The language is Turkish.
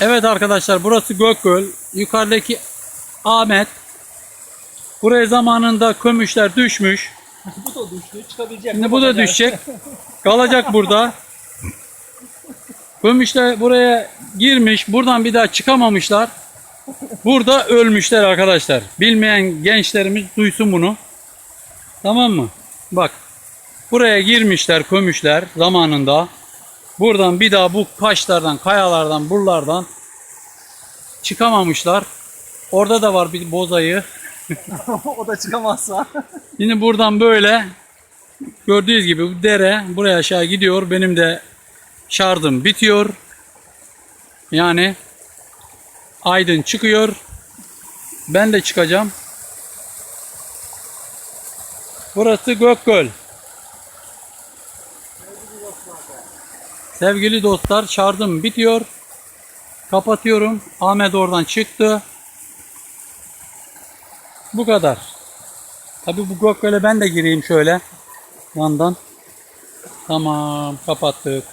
Evet arkadaşlar burası Gökgöl. Yukarıdaki Ahmet. Buraya zamanında kömüşler düşmüş. Bu da düştü. Çıkabilecek. Şimdi bu da düşecek. Kalacak burada. Kömüşler buraya girmiş. Buradan bir daha çıkamamışlar. Burada ölmüşler arkadaşlar. Bilmeyen gençlerimiz duysun bunu. Tamam mı? Bak. Buraya girmişler kömüşler zamanında. Buradan bir daha bu taşlardan, kayalardan, buralardan çıkamamışlar. Orada da var bir bozayı. o da çıkamazsa. Yine buradan böyle gördüğünüz gibi bu dere buraya aşağı gidiyor. Benim de şardım bitiyor. Yani Aydın çıkıyor. Ben de çıkacağım. Burası Gökgöl. Sevgili dostlar şardım bitiyor. Kapatıyorum. Ahmet oradan çıktı. Bu kadar. Tabi bu Gökgöl'e ben de gireyim şöyle yandan. Tamam kapattık.